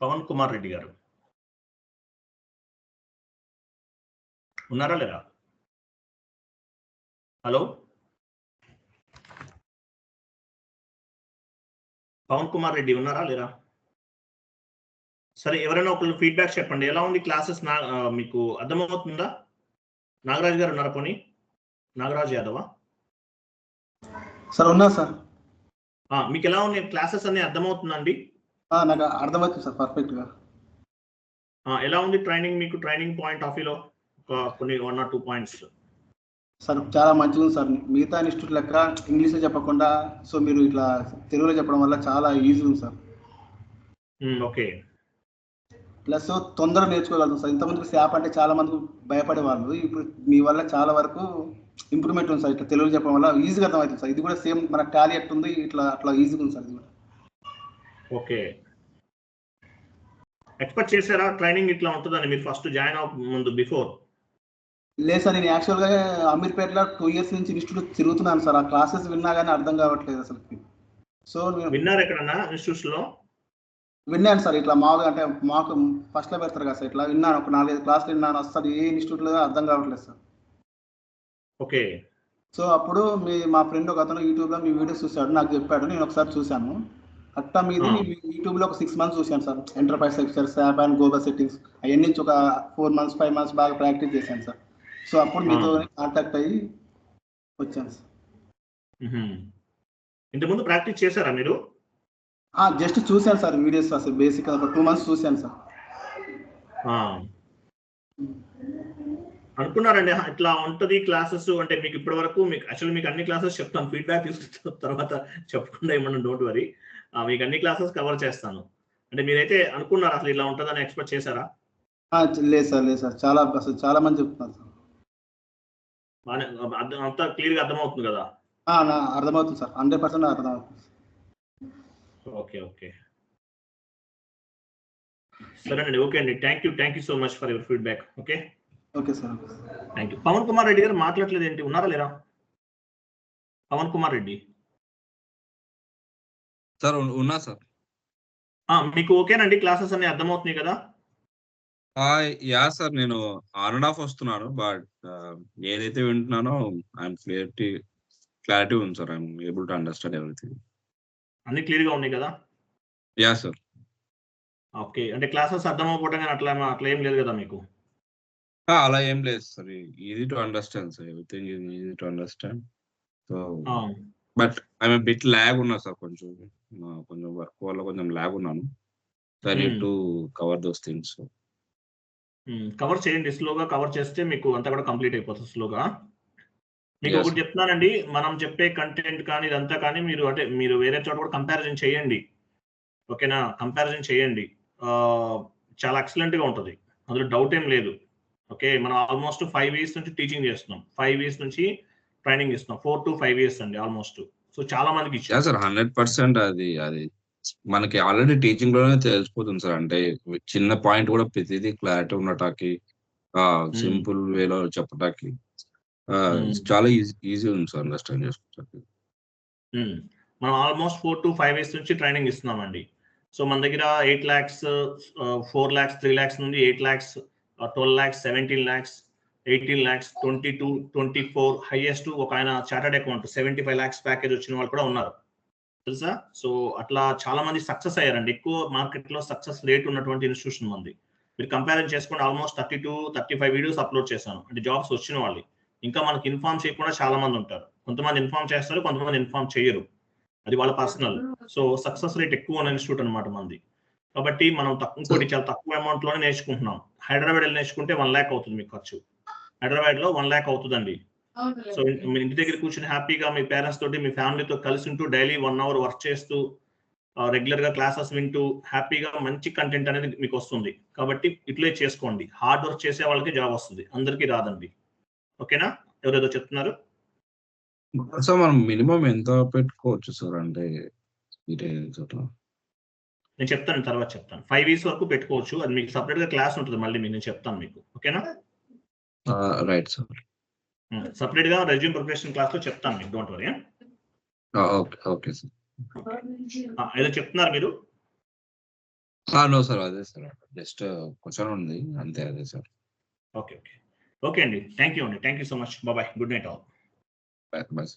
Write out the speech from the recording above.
పవన్ కుమార్ రెడ్డి గారు. ఉన్నారా లేరా హలో? పవన్ కుమార్ రెడ్డి ఉన్నారా లేరా సరే ఎవరైనా ఒకళ్ళు ఫీడ్బ్యాక్ చెప్పండి. ఎలా ఉంది క్లాసెస్? నా మీకు అర్థమవుతుందా? నాగరాజు గారు ఉన్నారా పోనీ? నాగరాజు యాదవా? సార్ ఉన్నా సార్. మీకు ఎలా ఉంది క్లాసెస్ అన్ని అర్థమవుతుందండి నాకు అర్థమవుతుంది సార్ పర్ఫెక్ట్గా ఎలా ఉంది ట్రైనింగ్ మీకు? ట్రైనింగ్ పాయింట్ ఆఫ్ వ్యూలో ఒక కొన్ని one or two points. Sir చాలా మంచిగా ఉంది సార్. మిగతా ఇన్స్టిట్యూట్ లెక్క ఇంగ్లీష్లో చెప్పకుండా సో మీరు ఇట్లా తెలుగులో చెప్పడం వల్ల చాలా ఈజీ ఉంది సార్. ఓకే. ప్లస్ తొందరగా నేర్చుకోగలుగుతాం సార్. ఇంతకుముందు శాప్ అంటే చాలా మంది భయపడేవాళ్ళు. ఇప్పుడు మీ వల్ల చాలా వరకు ఇంప్రూవ్మెంట్ ఉంది సార్. ఇట్లా తెలుగులో చెప్పడం వల్ల ఈజీగా అర్థమవుతుంది సార్. ఇది కూడా సేమ్ మన టాలీ ఎట్టుంది ఇట్లా అట్లా ఈజీగా ఉంది సార్ ఇది కూడా. ఓకే. ఎక్స్పెక్ట్ చేశారా? ట్రైనింగ్ ఇట్లా ఉంటుందని మీరు ఫస్ట్ జాయిన్ అవ్వ ముందు బిఫోర్ లేదు సార్ నేను యాక్చువల్గా అమీర్పేటలో టూ ఇయర్స్ నుంచి ఇన్స్టిట్యూట్ తిరుగుతున్నాను సార్. ఆ క్లాసెస్ విన్నా కానీ అర్థం కావట్లేదు అసలు సో నేను విన్నారు ఎక్కడన్నా ఇన్స్టిట్యూట్స్లో? విన్నాను సార్ ఇట్లా మామూలుగా అంటే మాకు ఫస్ట్లో పెడతారు కదా సార్ ఇట్లా విన్నాను. ఒక నాలుగైదు క్లాసులు విన్నాను. అసలు ఏ ఇన్స్టిట్యూట్లో అర్థం కావట్లేదు సార్. ఓకే. సో అప్పుడు మీ మా ఫ్రెండ్ ఒక అతను యూట్యూబ్లో మీ వీడియోస్ చూశాడు నాకు చెప్పాడు. నేను ఒకసారి చూశాను. అట్టా మీది. యూట్యూబ్లో ఒక సిక్స్ మంత్స్ చూశాను sir. Enterprise lectures app and global settings అవన్నీ ఒక ఫోర్ మంత్స్ ఫైవ్ మంత్స్ బాగా ప్రాక్టీస్ చేశాను సార్. సో అప్పుడు మీతో కాంటాక్ట్ అయ్యి వచ్చాను సార్. ఇంతకుముందు ప్రాక్టీస్ చేశారా మీరు? జస్ట్ చూశాను సార్ వీడియోస్ అసలు బేసిక్ ఒక టూ మంత్స్ చూశాను సార్. అనుకున్నారండి. "ఆహా, ఇట్లా ఉంటది క్లాసెస్ అంటే మీకు ఇప్పటి వరకు మీకు యాక్చువల్ మీకు అన్ని క్లాసెస్ చెప్తాను ఫీడ్బ్యాక్ తీసుకున్న తర్వాత చెప్పకుండా ఏమన్నా డోంట్ వరీ మీకు అన్ని క్లాసెస్ కవర్ చేస్తాను. అంటే మీరైతే అనుకున్నారు అసలు ఇలా ఉంటుందని ఎక్స్పెక్ట్ చేశారా? లేదు సార్ లేదు సార్. చాలా అసలు చాలా మంది చెప్తున్నారు సార్. బాగానే అర్థం అంతా క్లియర్గా అర్థమవుతుంది కదా? అర్థమవుతుంది సార్. హండ్రెడ్ పర్సెంట్ అర్థమవుతుంది ఓకే ఓకే. సరేనండి ఓకే అండి. Thank you thank you so much for your feedback okay okay sir thank you Pavan Kumar Reddy garu మాట్లాడలేదు ఏంటి? ఉన్నారా లేరా? పవన్ కుమార్ రెడ్డి. సార్ ఉన్- ఉన్నా సార్. ఆ, మీకు ఓకేనండి? క్లాసెస్ అన్ని అర్థమవుతున్నాయి కదా? ఆ, యా సార్ నేను ఆన్ అండ్ ఆఫ్ వస్తున్నాను బట్ ఏదైతే వింటున్నానో ఐఎమ్ క్లియరిటీ క్లారిటీ ఉంది sir. I'm able to understand everything. అన్ని క్లియర్గా ఉన్నాయి కదా? Yeah sir. ఓకే. అంటే క్లాసెస్ అర్థం అవ్వకపోవడం కానీ అట్లా అట్లా ఏం లేదు కదా మీకు? అలా ఏం లేదు sir. Easy to understand sir. Everything easy to understand. So but I'm bit lag ఉన్నా సార్ కొంచెం. కొంచెం వర్క్ వల్ల కొంచెం ల్యాగ్ ఉన్నాను. So I need Hmm. To cover those things. Cover చేయండి. స్లోగా కవర్ చేస్తే మీకు అంతా కూడా కంప్లీట్ అయిపోతుంది స్లోగా. మీకు. ఒకటి చెప్తున్నానండి. మనం చెప్పే కంటెంట్ కానీ ఇదంతా కానీ మీరు అంటే మీరు వేరే చోట కూడా కంపారిజన్ చేయండి. ఓకేనా? కంపారిజన్ చేయండి. చాలా ఎక్సలెంట్గా ఉంటుంది. అందులో డౌట్ ఏం లేదు. ఓకే మనం ఆల్మోస్ట్ ఫైవ్ ఇయర్స్ నుంచి టీచింగ్ చేస్తున్నాం. ఫైవ్ ఇయర్స్ నుంచి ట్రైనింగ్ ఇస్తున్నాం. ఫోర్ టు ఫైవ్ ఇయర్స్ అండి ఆల్మోస్ట్ సో చాలా మందికి సార్ హండ్రెడ్ పర్సెంట్ అది అది. మనకి ఆల్రెడీ టీచింగ్లోనే తెలిసిపోతుంది సార్ అంటే చిన్న పాయింట్ కూడా ప్రతిదీ క్లారిటీ ఉండటానికి సింపుల్ వేలో చెప్పటానికి ఆ, Hmm. చాలా ఈజీ ఈజీ ఉంది సార్ అండర్స్టాండ్ చేసుకోవడానికి ఉమ్. మనం almost four to five years నుంచి ట్రైనింగ్ ఇస్తున్నామండి సో మన దగ్గర eight lakhs four lakhs three lakhs నుండి eight lakhs twelve lakhs seventeen lakhs eighteen lakhs twenty two twenty four highest ఒక ఆయన chartered account seventy five lakhs package వచ్చిన వాళ్ళు కూడా ఉన్నారు. తెలుసా? సో అట్లా చాలా మంది సక్సెస్ అయ్యారండి. ఎక్కువ మార్కెట్లో సక్సెస్ రేట్ ఉన్నటువంటి ఇన్స్టిట్యూషన్ మంది. మీరు కంపారిజన్ చేసుకోండి almost thirty two thirty five videos upload చేశాను. అంటే జాబ్స్ వచ్చిన వాళ్ళు. ఇంకా మనకి ఇన్ఫార్మ్ చేయకుండా చాలా మంది ఉంటారు. కొంతమంది ఇన్ఫార్మ్ చేస్తారు కొంతమంది ఇన్ఫార్మ్ చేయరు. అది వాళ్ళ పర్సనల్ సో సక్సెస్ రేట్ ఎక్కువ ఉన్న ఇన్స్టిట్యూట్ అనమాట మంది. కాబట్టి మనం తక్కువ ఇంకోటి చాలా తక్కువ అమౌంట్లోనే నేర్చుకుంటున్నాం. హైదరాబాద్ వెళ్ళి నేర్చుకుంటే వన్ ల్యాక్ అవుతుంది మీకు ఖర్చు. హైదరాబాద్లో వన్ ల్యాక్ అవుతుందండి సో మీ ఇంటి దగ్గర కూర్చొని హ్యాపీగా మీ పేరెంట్స్ తోటి మీ ఫ్యామిలీతో కలిసి ఉంటూ డైలీ వన్ అవర్ వర్క్ చేస్తూ రెగ్యులర్గా క్లాసెస్ వింటూ హ్యాపీగా మంచి కంటెంట్ అనేది మీకు వస్తుంది. కాబట్టి ఇట్లే చేసుకోండి. హార్డ్ వర్క్ చేసే వాళ్ళకి జాబ్ వస్తుంది. అందరికీ రాదండి. ఓకేనా? ఎవరేదో చెప్తున్నారు? సో మనం మినిమం ఎంత పెట్టుకోవచ్చు సార్? అంటే నేను చెప్తాను తర్వాత చెప్తాను. ఫైవ్ ఇయర్స్ వరకు పెట్టుకోవచ్చు. అది మీకు సపరేట్గా క్లాస్ ఉంటుంది మళ్ళీ నేను చెప్తాను మీకు. ఓకేనా రైట్ సార్ సపరేట్గా రెజ్యూమ్ ప్రిపరేషన్ క్లాస్లో చెప్తాను మీకు. Don't worry okay okay sir ఏదో చెప్తున్నారు మీరు? నో సార్ అదే సార్ జస్ట్ క్వశ్చన్ ఉంది. అంతే అదే సార్ ఓకే ఓకే ఓకే అండి. థ్యాంక్ యూ అండి. Thank you so much bye good night all bye